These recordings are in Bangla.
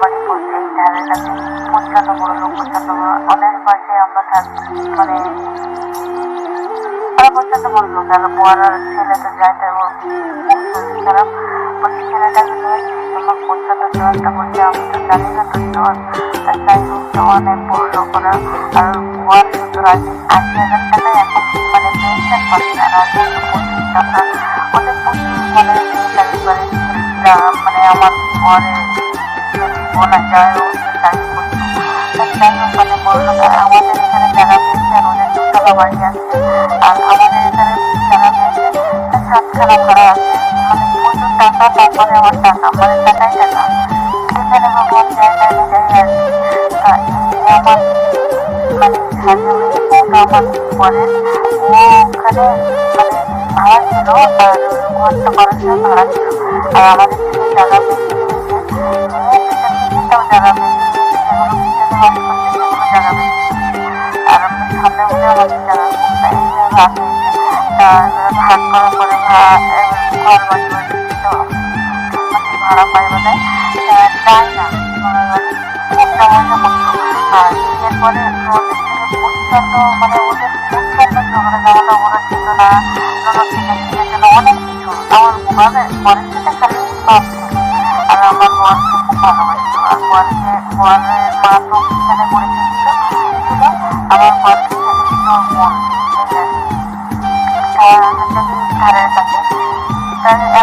বাড়ি পড়ছে, এই ধারে কাছে লোক প্রচণ্ড বড় ওদের পাশে আমরা থাকছি মানে ওরা প্রচণ্ড বড় লোক আর বড় ছেলে তো যায় ওর খারাপ বলছি ছেলেটাকে নিয়ে তোমার প্রচণ্ড জ্বরটা বলছে আমি তো জানি না তো জ্বর তা যাই হোক তো অনেক বড় লোক আর বর শুধু আশি আশি হাজার টাকা এখন মানে পেনশন পাচ্ছে আর আগে পঁচিশ টাকা। ওদের প্রচুর মানে করে মানে আমার ঘরে মানে বড় আমাদের এখানে যারা পেয়েছে আর বাড়ি আছে আর আমাদের এখানে যারা পেয়েছে সাতখানা ভাড়া আছে মানে প্রচুর টাকা তারপরে আমার টাকা মানে টাকাই মানে আমার পরের ও ওখানে তাই এইভাবে ভাগ হয়েছে তা এবারে ভাগ করার পরে ভাড়া ঘর বাড়ি মানে ভাড়া পাই বলে যায় না মানে আর এরপরে ওদের মানে ছিল আমার মানে ছিল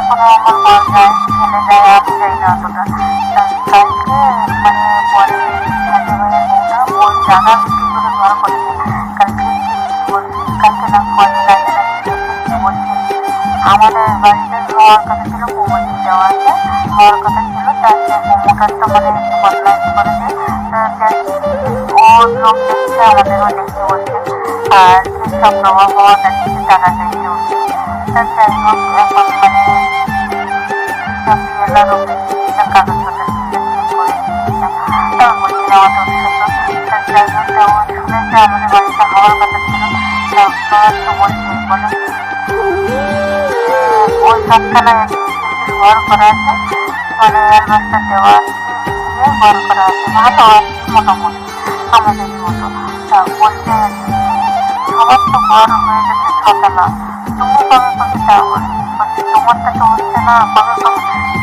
তাই এখনও আমার বর যায় আমি যাই না অতটা তা কালকে মানে পরে বউটা ওর জায়গা বিক্রি করে করেছে কালকে কালকে না আগে নাকি আমাদের বাড়িতে হওয়ার কথা ছিল মোমোজি দেওয়া আছে হওয়ার কথা ছিল যে মোমোটার তো মানে একটু বদমাইশি করেছে ওর লোক আর সব দেওয়া হওয়া টাকা চাইছে উঠছে তা যাই হোক এখন মানে তা যাই হোক তা ও শুনেছে আমাদের বাড়িতে হওয়ার কথা ছিল বলে ওই সবখানায় ঘর হয়ে গেছে ছতলা তো না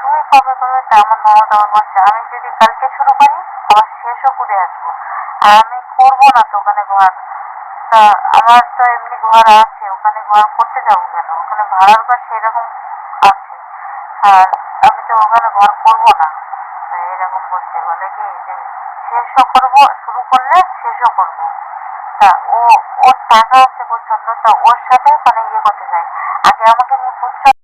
তুমি কবে করবে তা আমার ননদ আমার বলছে আমি যদি কালকে শুরু করি আবার শেষও করে আসব। আর আমি করব না তো ওখানে ঘর তা আমার তো এমনি ঘর আছে, ওখানে ঘর করতে যাব কেন? ওখানে ভাড়ার ঘর সেরকম আছে। আর আমি তো ওখানে ঘর করব না। এরকম বলছে বলে কি যে শেষও করব, শুরু করলে শেষও করব। তা ও, ওর টাকা আছে প্রচণ্ড তা ওর সাথে মানে ইয়ে করতে চাই আগে আমাকে নিয়ে প্রচণ্ড